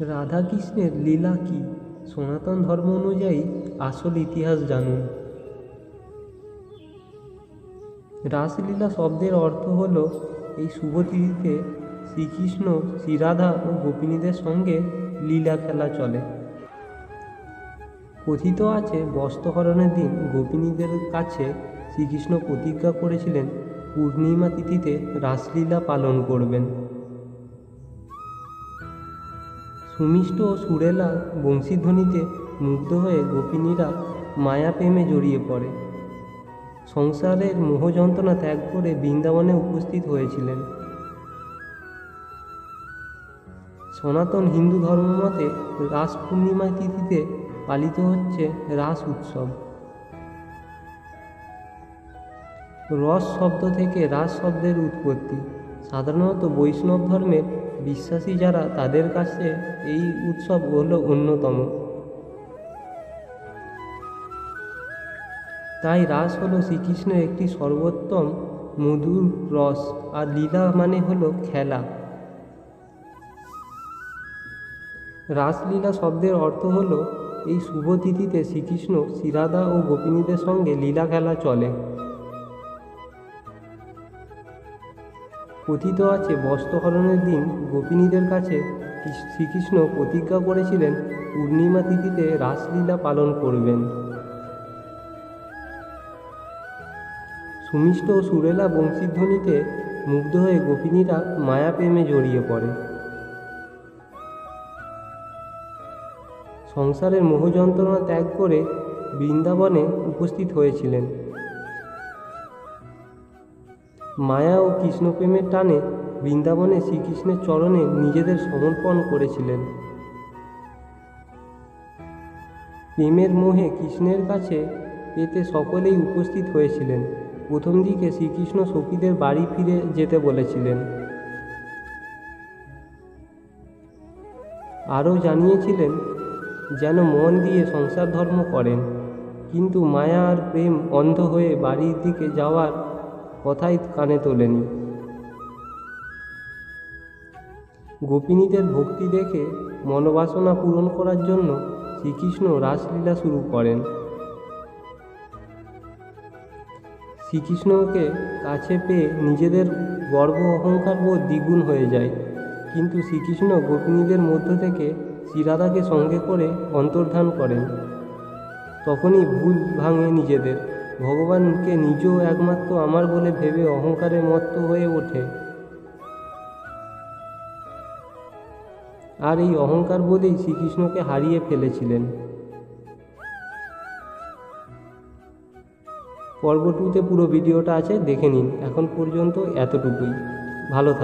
রাধাকৃষ্ণের লীলা কী? সনাতন ধর্ম অনুযায়ী আসল ইতিহাস জানুন। রাসলীলা শব্দের অর্থ হল এই শুভ তিথিতে শ্রীকৃষ্ণ, শ্রীরাধা ও গোপিনীদের সঙ্গে লীলা খেলা চলে। কথিত আছে, বস্ত্রহরণের দিন গোপিনীদের কাছে শ্রীকৃষ্ণ প্রতিজ্ঞা করেছিলেন, পূর্ণিমা তিথিতে রাসলীলা পালন করবেন। সুমিষ্ট ও সুরেলা বংশীধ্বনিতে মুগ্ধ হয়ে গোপিনীরা মায়া প্রেমে জড়িয়ে পড়ে। সংসারের মোহ যন্ত্রণা ত্যাগ করে বৃন্দাবনে উপস্থিত হয়েছিলেন। সনাতন হিন্দু ধর্মমতে রাস পূর্ণিমা তিথিতে পালিত হচ্ছে রাস উৎসব। রস শব্দ থেকে রাস শব্দের উৎপত্তি। সাধারণত বৈষ্ণব ধর্মের বিশ্বাসী যারা তাদের কাছে এই উৎসব হলো অন্যতম। তাই রাস হলো শ্রীকৃষ্ণের একটি সর্বোত্তম মধুর রস, আর লীলা মানে হলো খেলা। রাসলীলা শব্দের অর্থ হলো এই শুভ তিথিতে শ্রীকৃষ্ণ শ্রীরাধা ও গোপিনীদের সঙ্গে লীলা খেলা চলে। কথিত আছে, বস্ত্রহরণের দিন গোপিনীদের কাছে শ্রীকৃষ্ণ প্রতিজ্ঞা করেছিলেন, পূর্ণিমা তিথিতে রাসলীলা পালন করবেন। সুমিষ্ট ও সুরেলা বংশীধ্বনিতে মুগ্ধ হয়ে গোপিনীরা মায়া প্রেমে জড়িয়ে পড়ে। সংসারের মোহ যন্ত্রণা ত্যাগ করে বৃন্দাবনে উপস্থিত হয়েছিলেন। মায়া ও কৃষ্ণপ্রেমের টানে বৃন্দাবনে শ্রীকৃষ্ণের চরণে নিজেদের সমর্পণ করেছিলেন। প্রেমের মোহে কৃষ্ণের কাছে এতে সকলেই উপস্থিত হয়েছিলেন। প্রথম দিকে শ্রীকৃষ্ণ সখীদের বাড়ি ফিরে যেতে বলেছিলেন। আরও জানিয়েছিলেন, যেন মন দিয়ে সংসার ধর্ম করেন, কিন্তু মায়া আর প্রেম অন্ধ হয়ে বাড়ির দিকে যাওয়ার কথাই কানে তোলেনি। গোপিনীদের ভক্তি দেখে মনোবাসনা পূরণ করার জন্য শ্রীকৃষ্ণ রাসলীলা শুরু করেন। শ্রীকৃষ্ণকে কাছে পেয়ে নিজেদের গর্ব, অহংকার বোধ দ্বিগুণ হয়ে যায়। কিন্তু শ্রীকৃষ্ণ গোপিনীদের মধ্য থেকে শ্রীরাধাকে সঙ্গে করে অন্তর্ধান করেন। তখনই ভুল ভাঙে নিজেদের। ভগবানকে নিজেও একমাত্র আমার বলে ভেবে অহংকারে মত্ত হয়ে ওঠে। আর এই অহংকার বোধেই শ্রীকৃষ্ণকে হারিয়ে ফেলেছিলেন। পর্ব টুতে পুরো ভিডিওটা আছে, দেখে নিন। এখন পর্যন্ত এতটুকুই। ভালো থাক